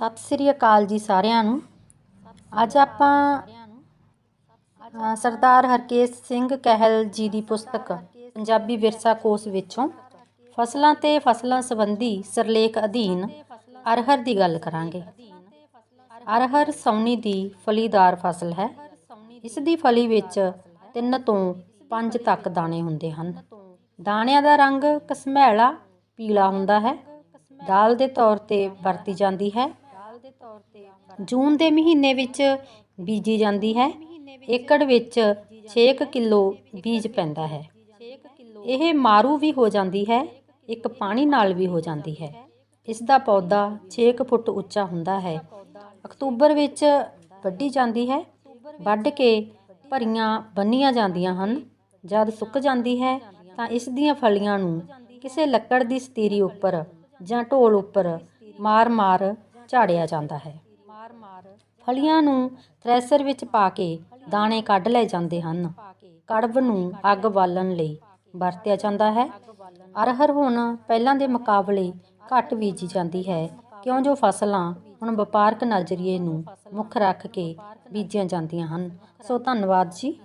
ਸਤਿ ਸ੍ਰੀ ਅਕਾਲ ਜੀ ਸਾਰਿਆਂ ਨੂੰ। ਅੱਜ ਆਪਾਂ ਸਰਦਾਰ ਹਰਕੇਸ਼ ਸਿੰਘ ਕਹਿਲ ਜੀ ਦੀ ਪੁਸਤਕ, ਪੰਜਾਬੀ ਵਿਰਸਾ ਕੋਸ਼ ਵਿੱਚੋਂ ਫਸਲਾਂ ਤੇ ਫਸਲਾਂ ਸੰਬੰਧੀ ਸਰਲੇਖ ਅਧੀਨ ਅਰਹਰ ਦੀ ਗੱਲ ਕਰਾਂਗੇ। ਅਰਹਰ ਸੌਣੀ ਦੀ ਫਲੀਦਾਰ ਫਸਲ ਹੈ। ਇਸ ਦੀ ਫਲੀ ਵਿੱਚ ਤਿੰਨ ਤੋਂ ਪੰਜ ਤੱਕ ਦਾਣੇ ਹੁੰਦੇ ਹਨ। ਦਾਣਿਆਂ ਦਾ ਰੰਗ ਕਸਮੈਲਾ ਪੀਲਾ ਹੁੰਦਾ ਹੈ। ਦਾਲ ਦੇ ਤੌਰ ਤੇ ਵਰਤੀ ਜਾਂਦੀ ਹੈ। ਜੂਨ ਦੇ ਮਹੀਨੇ ਵਿੱਚ ਬੀਜੀ ਜਾਂਦੀ ਹੈ। ਏਕੜ ਵਿੱਚ 6 ਕਿਲੋ ਬੀਜ ਪੈਂਦਾ ਹੈ। ਇਹ ਮਾਰੂ ਵੀ ਹੋ ਜਾਂਦੀ ਹੈ, ਇੱਕ ਪਾਣੀ ਨਾਲ ਵੀ ਹੋ ਜਾਂਦੀ ਹੈ। ਇਸ ਦਾ ਪੌਦਾ 6 ਫੁੱਟ ਉੱਚਾ ਹੁੰਦਾ ਹੈ। ਅਕਤੂਬਰ ਵਿੱਚ ਵੱਢੀ ਜਾਂਦੀ ਹੈ। ਵੱਢ ਕੇ ਭਰੀਆਂ ਬੰਨੀਆਂ ਜਾਂਦੀਆਂ ਹਨ। ਜਦ ਸੁੱਕ ਜਾਂਦੀ ਹੈ, ਤਾਂ ਇਸ ਦੀਆਂ ਫਲੀਆਂ ਨੂੰ ਕਿਸੇ ਲੱਕੜ ਦੀ ਸਤੀਰੀ ਉੱਪਰ ਜਾਂ ਢੋਲ ਉੱਪਰ ਮਾਰ-ਮਾਰ ਝਾੜਿਆ ਜਾਂਦਾ ਹੈ। ਫਲੀਆਂ ਨੂੰ ਥ੍ਰੈਸ਼ਰ ਵਿੱਚ ਪਾ ਕੇ ਦਾਣੇ ਕੱਢ ਲਏ ਜਾਂਦੇ ਹਨ। ਕੜਬ ਨੂੰ ਅੱਗ ਬਾਲਣ ਲਈ ਵਰਤਿਆ ਜਾਂਦਾ ਹੈ। ਅਰਹਰ ਹੁਣ ਪਹਿਲਾਂ ਦੇ ਮੁਕਾਬਲੇ ਘੱਟ ਬੀਜੀ ਜਾਂਦੀ ਹੈ, ਕਿਉਂ ਜੋ ਫਸਲਾਂ ਹੁਣ ਵਪਾਰਕ ਨਜ਼ਰੀਏ ਨੂੰ ਮੁੱਖ ਰੱਖ ਕੇ ਬੀਜੀਆਂ ਜਾਂਦੀਆਂ ਹਨ। ਸੋ ਧੰਨਵਾਦ ਜੀ।